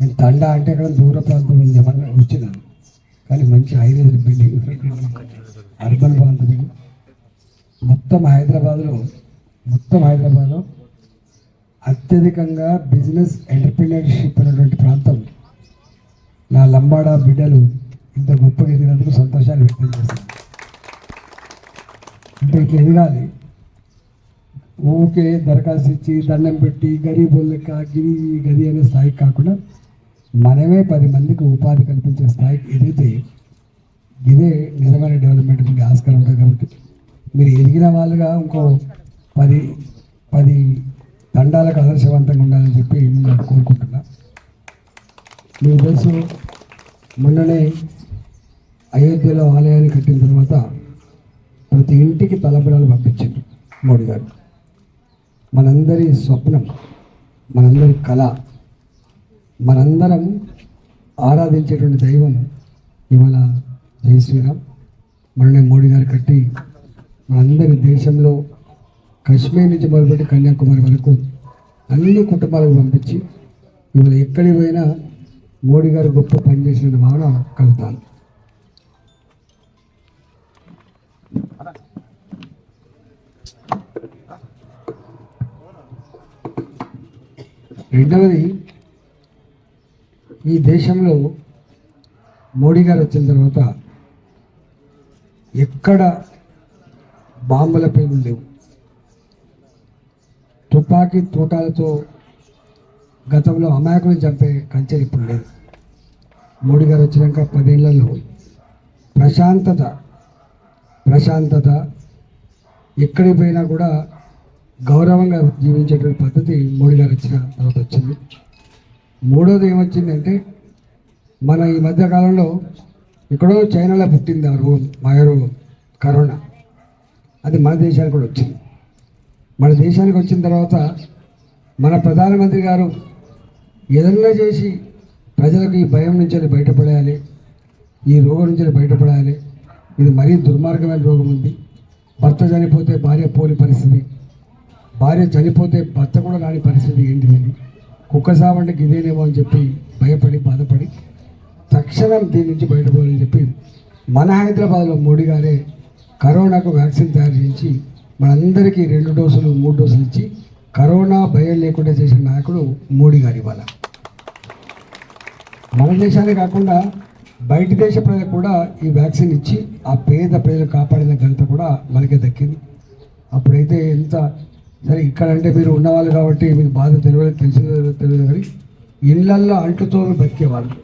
నేను తండా అంటే అక్కడ దూర ప్రాంతం ఉంది ఏమన్నా వచ్చినాను కానీ మంచి హైదరాబాద్ బిల్డింగ్. అర్బన్ ప్రాంతం మొత్తం హైదరాబాద్లో మొత్తం హైదరాబాద్లో అత్యధికంగా బిజినెస్ ఎంటర్ప్రినర్షిప్ అనేటువంటి ప్రాంతం. నా లంబాడ బిడ్డలు ఇంత గొప్పగా ఎదిగినందుకు సంతోషాన్ని వ్యక్తం చేస్తాను. అంటే ఇట్లా ఎదగాలి. ఊకే దరఖాస్తు ఇచ్చి దండం పెట్టి గరీబ్ లెక్క గిరి గది అనే స్థాయికి కాకుండా మనమే పది మందికి ఉపాధి కల్పించే స్థాయికి ఎదిగితే ఇదే నిజమైన డెవలప్మెంట్కి ఆస్కారం ఉంటుంది కాబట్టి. మీరు ఎదిగిన వాళ్ళుగా ఇంకో పది పది దండాలకు ఆదర్శవంతంగా ఉండాలని చెప్పి నేను కోరుకుంటున్నా. మీకు తెలుసు మొన్ననే అయోధ్యలో ఆలయాన్ని కట్టిన తర్వాత ప్రతి ఇంటికి తలబిడాలు పంపించారు మోడీ గారు. మనందరి స్వప్నం మనందరి కళ మనందరం ఆరాధించేటువంటి దైవం ఇవాళ జై శ్రీరామ్. మననే మోడీ గారు కట్టి మనందరి దేశంలో కాశ్మీర్ నుంచి మొదలుపెట్టి కన్యాకుమారి వరకు అన్ని కుటుంబాలకు పంపించి ఇవాళ ఎక్కడికి పోయినా మోడీ గారు గొప్ప పనిచేసిన భావన కలుగుతాను. రెండవది ఈ దేశంలో మోడీ గారు వచ్చిన తర్వాత ఎక్కడ బాంబుల పేర్లు లేవు. తుపాకీ తూటాలతో గతంలో అమాయకులు చంపే కంచెలు ఇప్పుడు లేదు. మోడీ గారు వచ్చినాక పదేళ్ళలో ప్రశాంతత ప్రశాంతత ఎక్కడికి పోయినా కూడా గౌరవంగా జీవించేటువంటి పద్ధతి మోడీ గారు వచ్చిన తర్వాత వచ్చింది. మూడోది ఏమొచ్చిందంటే మన ఈ మధ్యకాలంలో ఎక్కడో చైనాలో పుట్టింది ఆ రోగం మాయ రోగం కరోనా. అది మన దేశానికి కూడా వచ్చింది. మన దేశానికి వచ్చిన తర్వాత మన ప్రధానమంత్రి గారు ఏదన్నా చేసి ప్రజలకు ఈ భయం నుంచి బయటపడేయాలి ఈ రోగం నుంచి బయటపడాలి ఇది మరీ దుర్మార్గమైన రోగం ఉంది. భర్త చనిపోతే భార్య పోని పరిస్థితి. భార్య చనిపోతే భర్త కూడా రాని పరిస్థితి ఏంటిది కుక్క సావంటే ఇదేనేమో అని చెప్పి భయపడి బాధపడి తక్షణం దీని నుంచి బయటపోవాలని చెప్పి మన హైదరాబాద్లో మోడీ గారే కరోనాకు వ్యాక్సిన్ తయారు చేయించి మనందరికీ రెండు డోసులు మూడు డోసులు ఇచ్చి కరోనా భయం లేకుండా చేసిన నాయకుడు మోడీ గారి ఇవాళ మన దేశాన్ని కాకుండా బయట దేశ ప్రజలకు కూడా ఈ వ్యాక్సిన్ ఇచ్చి ఆ పేద ప్రజలు కాపాడిన ఘనత కూడా మనకే దక్కింది. అప్పుడైతే ఎంత సరే ఇక్కడ అంటే మీరు ఉన్నవాళ్ళు కాబట్టి మీకు బాధ తెలియదు తెలిసిందో తెలియదు కానీ ఇళ్ళల్లో అంటుతో బతికేవాళ్ళు.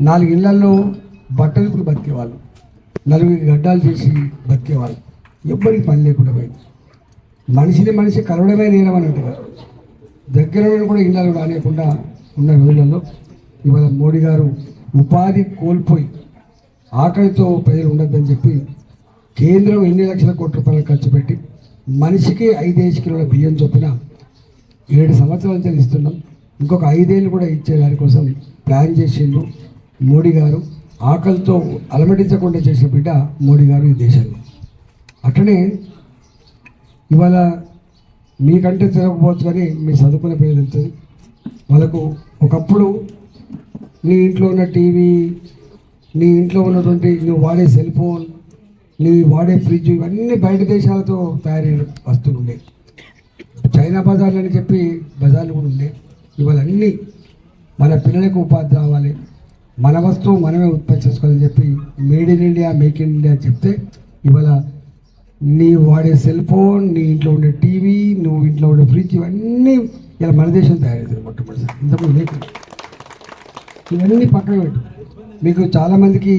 నాలుగు ఇళ్ళల్లో బట్టలు బతికేవాళ్ళు. నలుగురికి గడ్డాలు చేసి బతికేవాళ్ళు. ఎవ్వరికి పని లేకుండా పోయింది. మనిషిని మనిషి కలవడమే నేరం అన్నట్టుగా దగ్గర కూడా ఇళ్ళలో రానియకుండా ఉన్న రోజులలో ఇవాళ మోడీ గారు ఉపాధి కోల్పోయి ఆకలితో ప్రజలు ఉండద్దని చెప్పి కేంద్రం ఎన్ని లక్షల కోట్ల రూపాయలు ఖర్చు పెట్టి మనిషికి ఐదేసి కిలోల బియ్యం చొప్పున ఏడు సంవత్సరాల నుంచి ఇస్తున్నాం. ఇంకొక ఐదేళ్ళు కూడా ఇచ్చే దానికోసం ప్లాన్ చేసిండు మోడీ గారు. ఆకలితో అలమటించకుండా చేసిన బిడ్డ మోడీ గారు ఈ దేశంలో. అట్లనే ఇవాళ మీకంటే తిరగకపోవచ్చు కానీ మీ చదువుకునే పిల్లలు తెలుస్తుంది వాళ్ళకు ఒకప్పుడు నీ ఇంట్లో ఉన్న టీవీ నీ ఇంట్లో ఉన్నటువంటి నువ్వు వాడే సెల్ ఫోన్ నువ్వు వాడే ఫ్రిడ్జ్ ఇవన్నీ బయట దేశాలతో తయారైన వస్తువులు ఉండేవి చైనా బజార్లు అని చెప్పి బజార్లు కూడా ఉండేవి ఇవాళ అన్నీ మన పిల్లలకు ఉపాధి రావాలి. మన వస్తువు మనమే ఉత్పత్తి చేసుకోవాలని చెప్పి made in India make in India చెప్తే ఇవాళ నీ వాడే సెల్ ఫోన్ నీ ఇంట్లో ఉండే టీవీ నువ్వు ఇంట్లో ఉండే ఫ్రిడ్జ్ ఇవన్నీ ఇలా మన దేశం తయారవుతుంది మొట్టమొదటిసారి. ఇంతకుముందు లేకుండా ఇవన్నీ పక్కన పెట్టు. మీకు చాలామందికి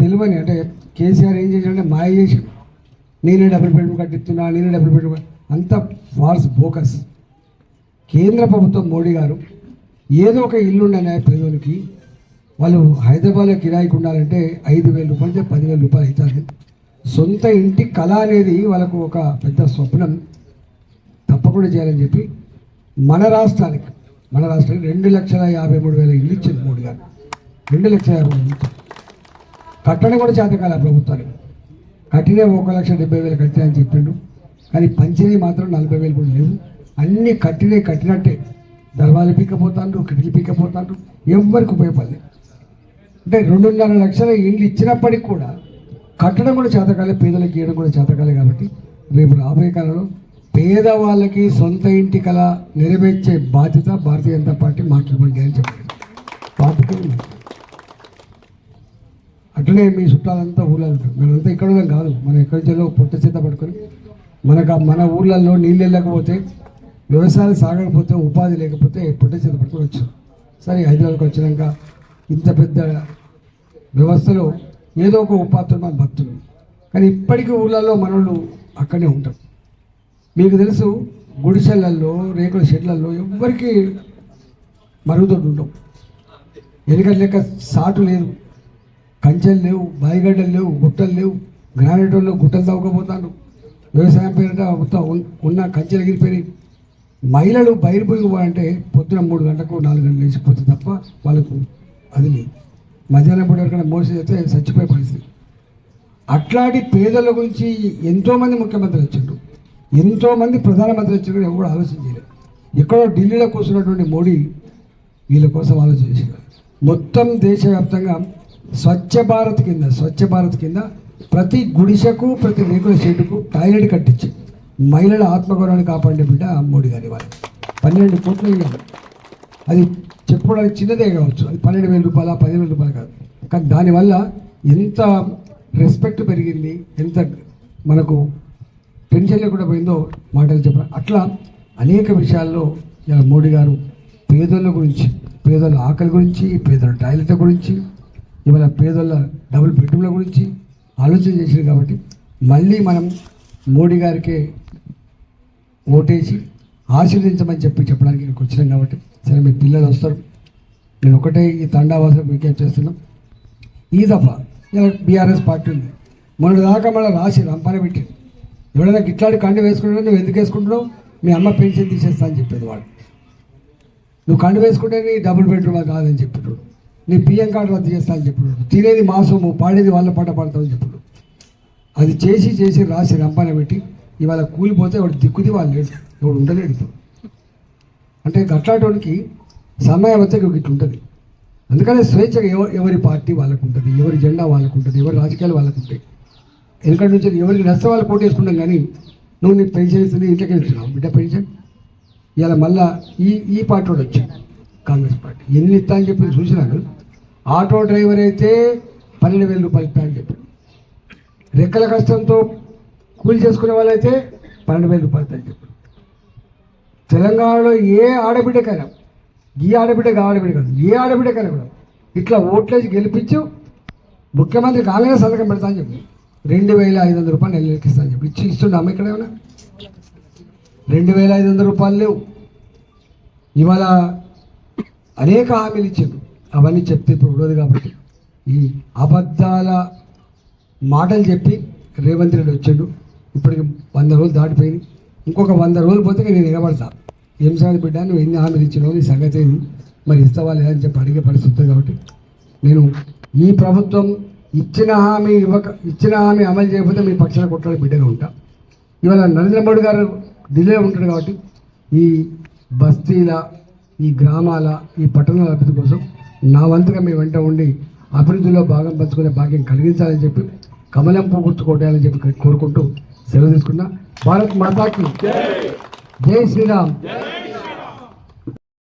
తెలియని అంటే కేసీఆర్ ఏం చేశాడంటే మాయ చేశాడు నేనే డబుల్ బెడ్రూమ్ కట్టిస్తున్నా నేనే డబుల్ బెడ్రూమ్ అంత ఫాల్స్ బోకస్ కేంద్ర ప్రభుత్వం మోడీ గారు ఏదో ఒక ఇల్లు ఉండనే పేదోనికి వాళ్ళు హైదరాబాద్లో కిరాయికి ఉండాలంటే ఐదు వేల రూపాయలు పదివేల రూపాయలు అవుతుంది సొంత ఇంటి కళ అనేది వాళ్ళకు ఒక పెద్ద స్వప్నం. తప్పకుండా చేయాలని చెప్పి మన రాష్ట్రానికి మన రాష్ట్రానికి రెండు లక్షల యాభై మూడు వేల ఇల్లు ఇచ్చింది మోడీ గారు. రెండు లక్షల యాభై మూడు కట్టడం కూడా చేతకాల ప్రభుత్వాలు. కట్టినే ఒక లక్ష డెబ్బై వేలు కట్టినా అని చెప్పిండు. కానీ పంచినవి మాత్రం నలభై వేలు కూడా లేవు. అన్నీ కట్టినే కట్టినట్టే. దర్వాలు పీక్కపోతాండ్రు కిటికీ పీక్కపోతాండ్రు. ఎవరికి ఉపయోగపడలేదు అంటే రెండున్నర లక్షల ఇండ్లు ఇచ్చినప్పటికి కూడా కట్టడం కూడా చేతకాలే పేదలకు ఇవ్వడం కూడా చేతకాలే కాబట్టి రేపు రాబోయే కాలంలో పేదవాళ్ళకి సొంత ఇంటి కళ నెరవేర్చే బాధ్యత భారతీయ జనతా పార్టీ మాకు అని చెప్పారు. పార్టీ అట్లనే మీ చుట్టాలంతా ఊళ్ళో మనంతా ఇక్కడ ఉన్నాం కాదు. మనం ఎక్కడి నుంచో పొట్ట చేత పట్టుకొని మనకు మన ఊళ్ళల్లో నీళ్ళు వెళ్ళకపోతే వ్యవసాయం సాగకపోతే ఉపాధి లేకపోతే పొట్ట చేత పట్టుకొని వచ్చాం. సరే హైదరాబాద్కి వచ్చినాక ఇంత పెద్ద వ్యవస్థలో ఏదో ఒక ఉపాధితో మనం భక్తులు కానీ ఇప్పటికీ ఊళ్ళల్లో మనోళ్ళు అక్కడే ఉంటాం. మీకు తెలుసు గుడిసెలల్లో రేకుల షెడ్లలో ఎవ్వరికీ మరుగుదొడ్డు ఉండవు. ఎందుకంటే లెక్క సాటు లేదు. కంచెలు లేవు బాయిగడ్డలు లేవు గుట్టలు లేవు. గ్రానైట్ వాళ్ళు గుట్టలు తవ్వకపోతాను వ్యవసాయం పేరిట మొత్తం ఉన్న కంచెలు ఎగిరిపోయినాయి. మహిళలు బయలు పోయి పొద్దున మూడు గంటలకు నాలుగు గంటలు లేచిపోతే తప్ప వాళ్ళకు అది లేదు. మధ్యాహ్నం పూట ఎవరికైనా మోసం చేస్తే చచ్చిపోయే పరిస్థితి. అట్లాంటి పేదల గురించి ఎంతోమంది ముఖ్యమంత్రులు వచ్చిండ్రు. ఎంతోమంది ప్రధానమంత్రి వచ్చిండ్రు ఎవరు ఆలోచన చేయలేదు. ఎక్కడో ఢిల్లీలో కూర్చున్నటువంటి మోడీ వీళ్ళ కోసం ఆలోచన చేశారు మొత్తం దేశవ్యాప్తంగా స్వచ్ఛ భారత్ కింద స్వచ్ఛ భారత్ కింద ప్రతి గుడిసెకు ప్రతి రేకుల షెడ్డుకు టాయిలెట్ కట్టించి మహిళల ఆత్మగౌరవాన్ని కాపాడే బిడ్డ మోడీ గారి వారు. పన్నెండు కోట్లు అది చెప్పుకోవడానికి చిన్నదే కావచ్చు. అది పన్నెండు వేల రూపాయల పదిహేను వేల రూపాయలు కాదు. కానీ దానివల్ల ఎంత రెస్పెక్ట్ పెరిగింది ఎంత మనకు టెన్షన్ లేకుండా పోయిందో మాటలు చెప్పడం అట్లా అనేక విషయాల్లో ఇలా మోడీ గారు పేదల గురించి పేదల ఆకలి గురించి పేదల టాయిలెట్ల గురించి ఇవాళ పేదల డబుల్ బెడ్రూమ్ల గురించి ఆలోచన చేసింది కాబట్టి మళ్ళీ మనం మోడీ గారికే ఓటేసి ఆశీర్వదించమని చెప్పి చెప్పడానికి ఇక్కడికి వచ్చినాం కాబట్టి సరే మీ పిల్లలు వస్తారు. నేను ఒకటే ఈ తండావాసం మీకేం చేస్తున్నాం? ఈ దఫా ఇలా బీఆర్ఎస్ పార్టీ ఉంది. మొన్నటి దాకా మళ్ళీ రాసి రంపాన పెట్టి ఎవడైనా గిట్లాడి కండు వేసుకుంటున్నా నువ్వు ఎందుకు వేసుకుంటున్నావు? మీ అమ్మ పెన్షన్ తీసేస్తా అని చెప్పేది వాడు. నువ్వు కండు వేసుకుంటే నీ డబుల్ బెడ్రూమ్ కాదని చెప్పేటోడు. నీ పిఎం కార్డు రద్దు చేస్తా అని తినేది మాసము పాడేది వాళ్ళ పాట పాడతామని చెప్పుడు. అది చేసి చేసి రాసి రంపాన పెట్టి ఇవాళ కూలిపోతే వాడు దిక్కుది వాళ్ళు లేడు. ఎవడు ఉండలేడు ఇప్పుడు. అంటే అట్లాంటి సమయం వచ్చే ఇట్లా ఉంటుంది. అందుకనే స్వేచ్ఛగా ఎవరు ఎవరి పార్టీ వాళ్ళకు ఉంటుంది ఎవరి జెండా వాళ్ళకు ఉంటుంది ఎవరి రాజకీయాలు వాళ్ళకు ఉంటాయి. ఎందుకంటే నుంచి ఎవరికి నష్టం వాళ్ళు పోటీ వేసుకుంటాం కానీ నువ్వు నీకు పెన్షన్ ఇస్తుంది ఇంట్లోకి వెళ్తున్నావు. బిడ్డ పెన్షన్? ఇవాళ మళ్ళా ఈ ఈ పార్టీ వాడు వచ్చాడు. Congress party. ఎన్ని ఇస్తా అని చెప్పి చూసినాను ఆటో డ్రైవర్ అయితే పన్నెండు వేల రూపాయలు ఇస్తా అని చెప్పాడు. రెక్కల కష్టంతో కూలి చేసుకునే వాళ్ళైతే పన్నెండు వేల రూపాయలు ఇస్తా అని చెప్పాడు. తెలంగాణలో ఏ ఆడబిడ్డకైనా ఈ ఆడబిడ్డ ఆడబిడ్డ కాదు ఏ ఆడబిడ్డకైనా కూడా ఇట్లా ఓట్లేసి గెలిపించు ముఖ్యమంత్రి కాలంగా సంతకం పెడతా అని చెప్పి రెండు వేల ఐదు వందల రూపాయలు నెలకి ఇస్తా అని చెప్పి ఇచ్చి ఇస్తుండమ్మ ఇక్కడ ఏమైనా రెండు వేల ఐదు వందల రూపాయలు లేవు. ఇవాళ అనేక హామీలు ఇచ్చారు అవన్నీ చెప్తే ఇప్పుడు ఉండదు కాబట్టి. ఈ అబద్ధాల మాటలు చెప్పి రేవంత్ రెడ్డి వచ్చాడు. ఇప్పటికి వంద రోజులు దాటిపోయింది. ఇంకొక వంద రోజులు పోతే నేను నిలబడతా. ఏం సంగతి బిడ్డ? నువ్వు ఎన్ని హామీలు ఇచ్చినావు? నీ సంగతి ఏంది? మరి ఇస్తావా లేదా అని చెప్పి అడిగే పరిస్థితి కాబట్టి. నేను ఈ ప్రభుత్వం ఇచ్చిన హామీ ఇవ్వక ఇచ్చిన హామీ అమలు చేయకపోతే మీ పక్షాన కొట్టాలి బిడ్డగా ఉంటా. ఇవాళ నరేంద్ర మోడీ గారు ఢిల్లీలో ఉంటాడు కాబట్టి ఈ బస్తీల ఈ గ్రామాల ఈ పట్టణాల అభివృద్ధి కోసం నా వంతుగా మీ వెంట ఉండి అభివృద్ధిలో భాగం పంచుకునే భాగ్యం కలిగించాలని చెప్పి కమలం పువ్వు గుర్తు కొట్టాలని చెప్పి కోరుకుంటూ సెలవు తీసుకున్నా. భారత్ మాతాకి. జై. శ్రీరామ్.